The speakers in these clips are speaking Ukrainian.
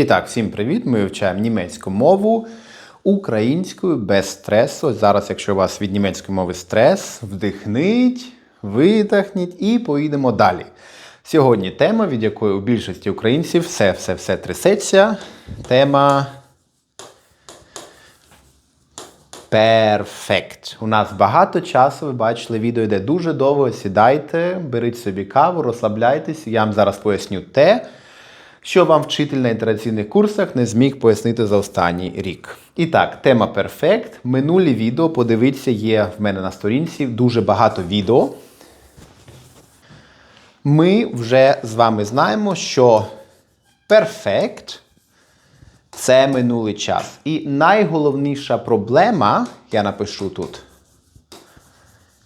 І так, всім привіт! Ми вивчаємо німецьку мову українською без стресу. Зараз, якщо у вас від німецької мови стрес, вдихніть, видихніть і поїдемо далі. Сьогодні тема, від якої у більшості українців все-все-все трясеться. Тема Перфект. У нас багато часу. Ви бачили, відео йде дуже довго. Сідайте, беріть собі каву, розслабляйтесь. Я вам зараз поясню те, що вам вчитель на інтераційних курсах не зміг пояснити за останній рік. І так, тема перфект. Минулі відео, подивіться, є в мене на сторінці дуже багато відео. Ми вже з вами знаємо, що перфект це минулий час. І найголовніша проблема, я напишу тут.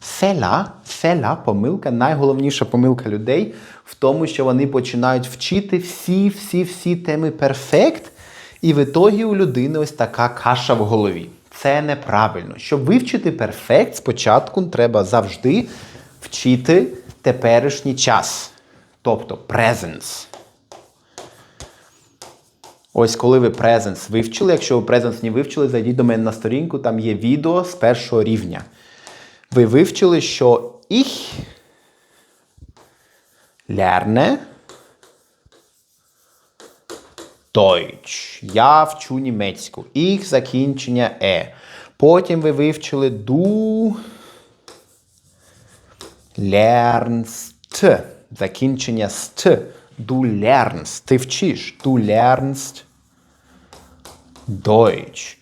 Фела, фела, помилка, найголовніша помилка людей в тому, що вони починають вчити всі-всі-всі теми перфект, і в ітогі у людини ось така каша в голові. Це неправильно. Щоб вивчити перфект, спочатку треба завжди вчити теперішній час, тобто presence. Ось коли ви presence вивчили, якщо ви presence не вивчили, зайдіть до мене на сторінку, там є відео з першого рівня. Ви вивчили, що ich lerne Deutsch. Я вчу німецьку. Ich закінчення е. Потім ви вивчили du lernst. Закінчення ст. Du lernst. Ти вчиш. Du lernst Deutsch.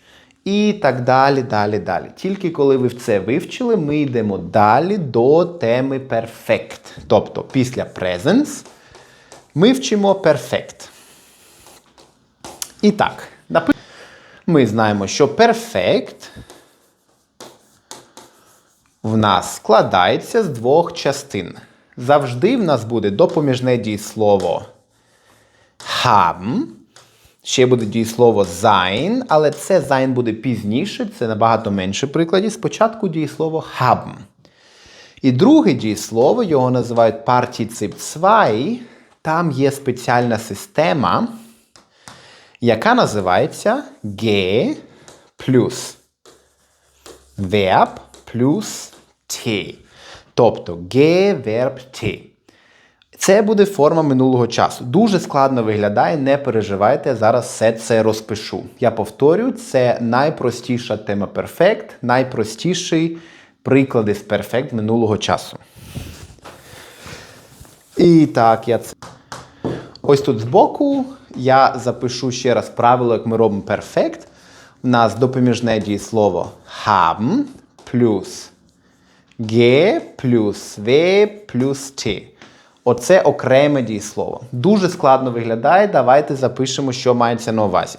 І так далі, далі, далі. Тільки коли ви це вивчили, ми йдемо далі до теми perfect. Тобто, після presence ми вчимо perfect. І так, ми знаємо, що perfect в нас складається з двох частин. Завжди в нас буде допоміжне дієслово haben. Ще буде дієслово sein, але це sein буде пізніше, це набагато менше прикладів. Спочатку дієслово haben. І друге дієслово, його називають партіцип 2. Там є спеціальна система, яка називається G плюс verb плюс T. Тобто G verb T. Це буде форма минулого часу. Дуже складно виглядає, не переживайте, зараз все це розпишу. Я повторю, це найпростіша тема перфект, найпростіший приклади з перфект минулого часу. І так, я це. Ось тут збоку я запишу ще раз правило, як ми робимо перфект. У нас допоміжне дієслово haben плюс G плюс V плюс T. Оце окреме дієслово. Дуже складно виглядає. Давайте запишемо, що мається на увазі.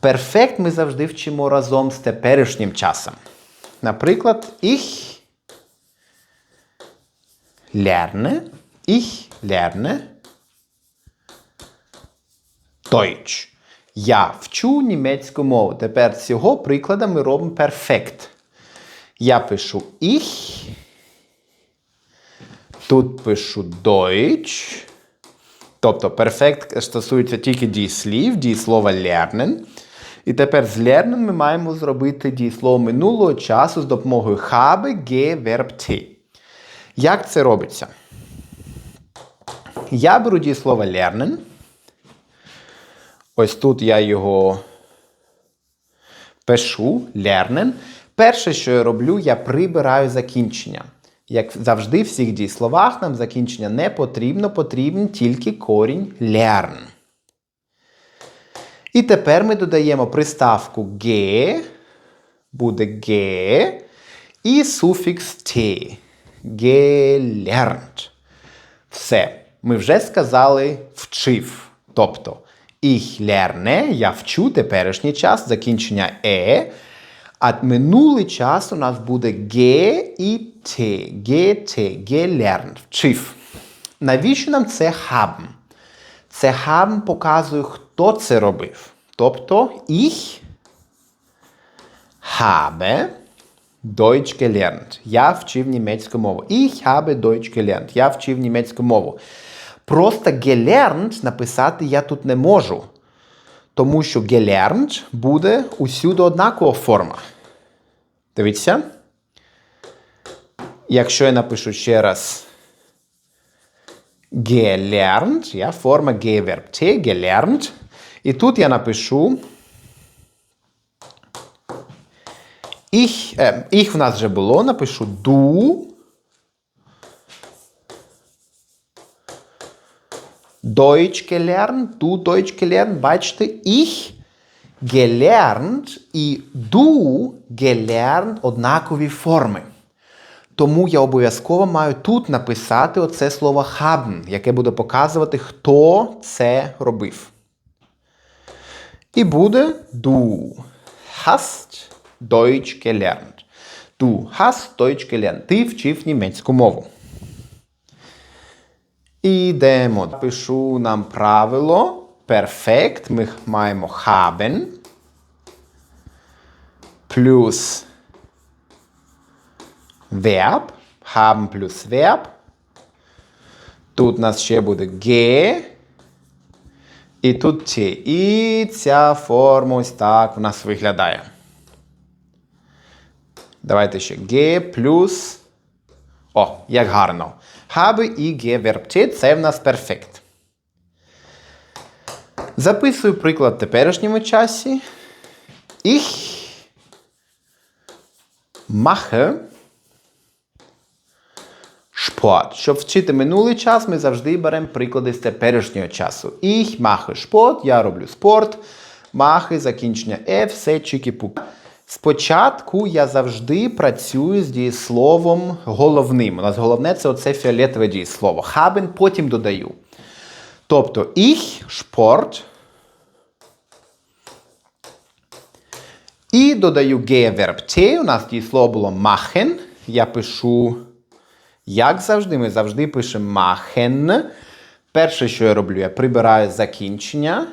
Перфект ми завжди вчимо разом з теперішнім часом. Наприклад, ich lerne, ich lerne Deutsch. Я вчу німецьку мову. Тепер з цього прикладу ми робимо перфект. Я пишу ich. Тут пишу Deutsch. Тобто перфект стосується тільки дієслів, дієслова lernen. І тепер з lernen ми маємо зробити дієслово минулого часу з допомогою habe, ge, verb t. Як це робиться? Я беру дієслово lernen. Ось тут я його пишу lernen. Перше, що я роблю, я прибираю закінчення. Як завжди, в всіх дієсловах нам закінчення не потрібно, потрібен тільки корінь learn. І тепер ми додаємо приставку ge, буде ge, і суфікс t. Gelernt. Все. Ми вже сказали вчив. Тобто, ich lerne, я вчу теперішній час, закінчення е. А минулий час у нас буде ге і те. Ге, те, gelernt. Вчив. Навіщо нам це haben? Це haben показує, хто це робив. Тобто ich habe Deutsch gelernt. Я вчив німецьку мову. Ich habe Deutsch gelernt. Я вчив німецьку мову. Просто gelernt написати я тут не можу. Тому що gelernt буде усюди однакова форма. Дивіться. Якщо я напишу ще раз gelernt, я форма T, gelernt. І тут я напишу ich, е, ich в нас вже було, напишу du. Deutsch gelernt, du Deutsch gelernt, бачите, ich gelernt і du gelernt однакові форми. Тому я обов'язково маю тут написати оце слово haben, яке буде показувати, хто це робив. І буде du hast Deutsch gelernt. Du hast Deutsch gelernt. Ти вчив німецьку мову. Ідемо. Пишу нам правило. Перфект. Ми маємо haben. Плюс Verb. Haben плюс Verb. Тут у нас ще буде G. І тут T. І ця форма ось так у нас виглядає. Давайте ще G плюс. О, як гарно. Habe і G верб – це в нас перфект. Записую приклад в теперішньому часі. Ich mache Sport. Щоб вчити минулий час, ми завжди беремо приклади з теперішнього часу. Ich mache Sport, я роблю спорт. Mache, закінчення F, все чики-пук. Спочатку я завжди працюю з дієсловом головним. У нас головне це оце фіолетове дієслово. Haben потім додаю. Тобто ich Sport. І додаю T. У нас дієслово було machen. Я пишу, як завжди, ми завжди пишемо machen. Перше, що я роблю, я прибираю закінчення.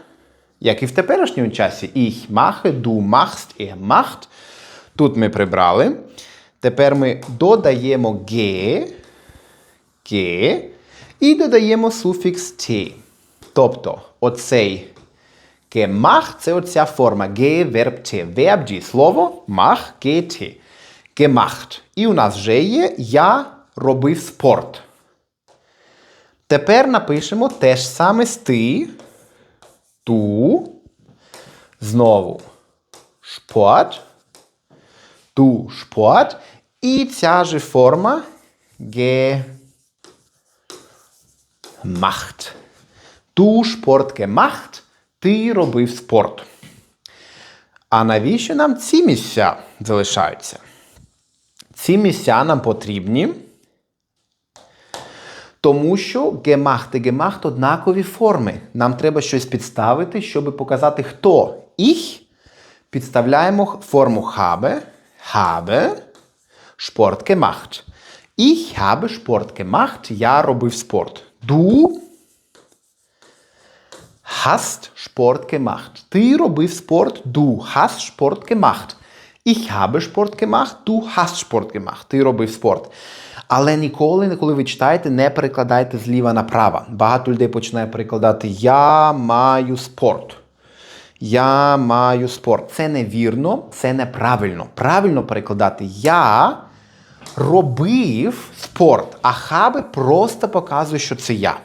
Як і в теперішньому часі, ich mache, du machst, er macht. Тут ми прибрали. Тепер ми додаємо G, G і додаємо суфікс T. Тобто, оцей gemacht – це оця форма G, верб T. Верб дієслово, mach, GT. Gemacht. І у нас вже є я робив спорт. Тепер напишемо те ж саме з ти. Du. Знову Sport. Du Sport. І ця же форма gemacht. Du Sport gemacht. Ти робив спорт. А навіщо нам ці місця залишаються? Ці місця нам потрібні. Тому що gemacht і gemacht однакові форми. Нам треба щось підставити, щоб показати, хто. Ich підставляємо форму habe Sport gemacht. Ich habe Sport gemacht. Я робив спорт. Du hast Sport gemacht. Ти робив спорт. Du hast Sport gemacht. Ich habe Sport gemacht. Du hast Sport gemacht. Ти робив спорт. Але ніколи, коли ви читаєте, не перекладайте зліва направо. Багато людей починає перекладати Я маю спорт. Я маю спорт. Це невірно, це неправильно. Правильно перекладати Я робив спорт, а хаби просто показує, що це я.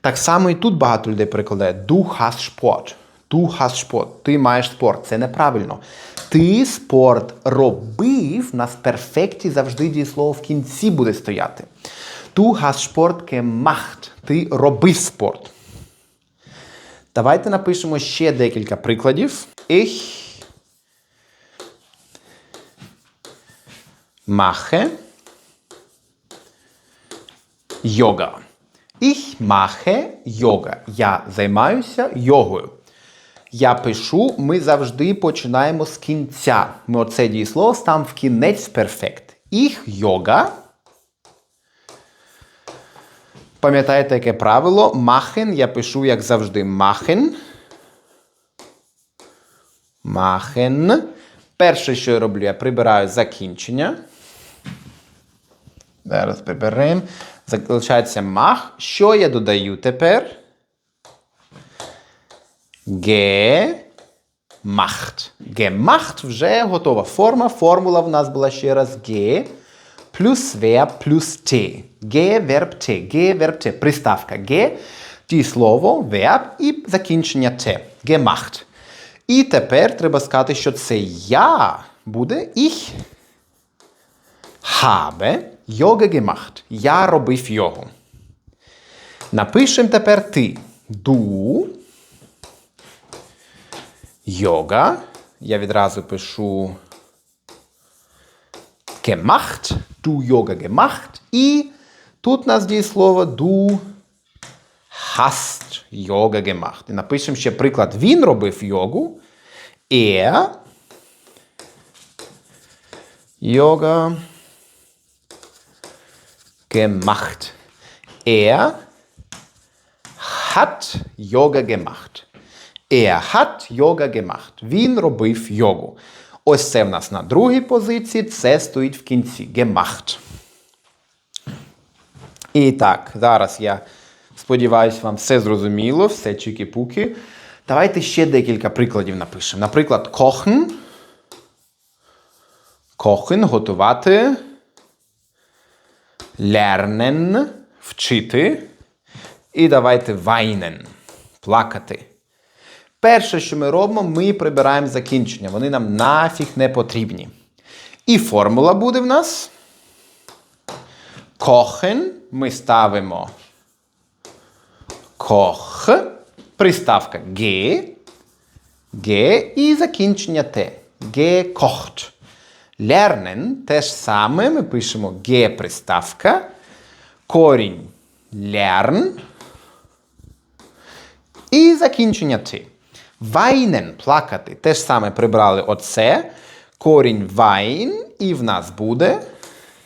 Так само і тут багато людей перекладає Du hast Sport. Du hast Sport. Ти маєш спорт. Це неправильно. Ти спорт робив, на перфекті завжди дієслово в кінці буде стояти. Du hast Sport gemacht. Ти робив спорт. Давайте напишемо ще декілька прикладів. Ich mache Yoga. Ich mache Yoga. Я займаюся йогою. Я пишу, ми завжди починаємо з кінця. Ми оце дієслово ставимо в кінець перфект. Ich Yoga. Пам'ятаєте, яке правило? Machen я пишу, як завжди, machen. Machen. Перше, що я роблю, я прибираю закінчення. Зараз приберемо. Залишається мах. Що я додаю тепер? Gemacht. Gemacht вже готова форма. Формула в нас була ще раз ge плюс verb плюс t. Ge, verb t. Ge, verb t. Приставка ge, дієслово, verb і закінчення t. Gemacht. І тепер треба сказати, що це я буде ich habe Yoga gemacht. Я робив йогу. Напишемо тепер ти. Du Йога. Я відразу пишу gemacht. Du Yoga gemacht. І тут у нас дієслово du hast Yoga gemacht. І напишемо ще приклад. Він робив йогу. Er Yoga gemacht. Er hat Yoga gemacht. Er hat Yoga gemacht. Він робив йогу. Ось це в нас на другій позиції, це стоїть в кінці. Gemacht. І так, зараз я сподіваюся, вам все зрозуміло, все чики-пуки. Давайте ще декілька прикладів напишемо. Наприклад, kochen. Kochen – готувати. Lernen – вчити. І давайте weinen – плакати. Перше, що ми робимо, ми прибираємо закінчення. Вони нам нафіг не потрібні. І формула буде в нас. Kochen ми ставимо koch, приставка ge, ge і закінчення Т. Gekocht. Lernen те ж саме ми пишемо ge приставка, корінь lern і закінчення Т. Weinen – плакати. Те ж саме прибрали оце. Корінь wein, і в нас буде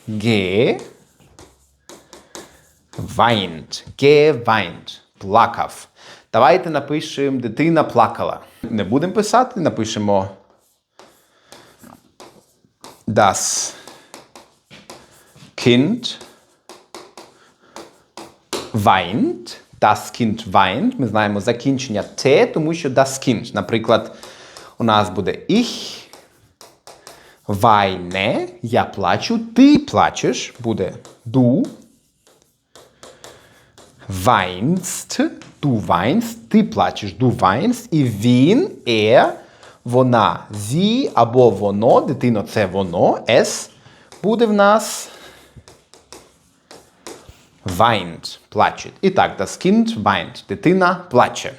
ge weint. Geweint. Плакав. Давайте напишемо дитина плакала. Не будемо писати, напишемо das Kind weint. Das Kind weint. Ми знаємо закінчення Т, тому що das Kind. Наприклад, у нас буде ich weine, я плачу, ти плачеш, буде du weinst, du weinst, ти плачеш, du weinst, і він, er, вона, sie або воно, дитино це воно, es, буде в нас weint, плаче. І так, das Kind weint, дитина плаче.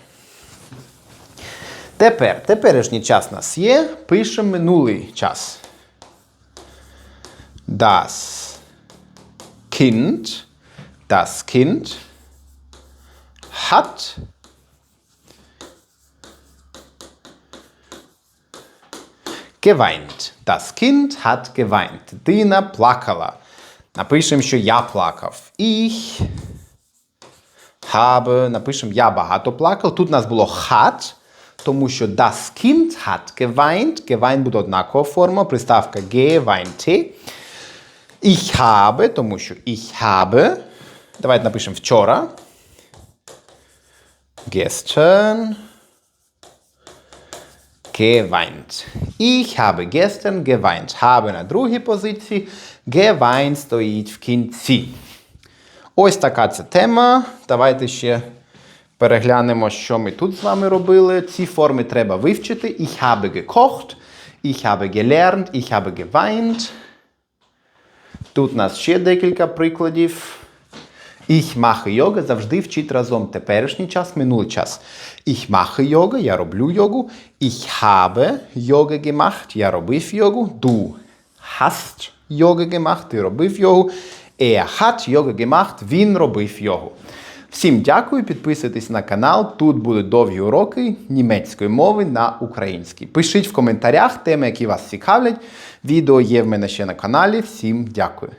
Тепер, теперішній час нас є, пишемо минулий час. Das Kind, das Kind hat geweint. Das Kind hat geweint. Дитина плакала. Напишемо, що я плакав. Ich habe, напишемо, я багато плакав. Тут у нас було hat, тому що das Kind hat geweint. Geweint буде однакова форма, приставка geweinte. Ich habe, тому що ich habe. Давайте напишемо вчора. Gestern geweint. Ich habe gestern geweint. Habe на другій позиції. Geweint стоїть в кінці. Ось така ця тема. Давайте ще переглянемо, що ми тут з вами робили. Ці форми треба вивчити. Ich habe gekocht. Ich habe gelernt. Ich habe geweint. Тут у нас ще декілька прикладів. Ich mache йога завжди вчить разом теперішній час, минулий час. Ich mache йога, я роблю йогу. Ich habe йога gemacht, я робив йогу. Du hast йога gemacht, ти робив йогу. Er hat йога gemacht, він робив йогу. Всім дякую, підписуйтесь на канал. Тут будуть довгі уроки німецької мови на українській. Пишіть в коментарях теми, які вас цікавлять. Відео є в мене ще на каналі. Всім дякую.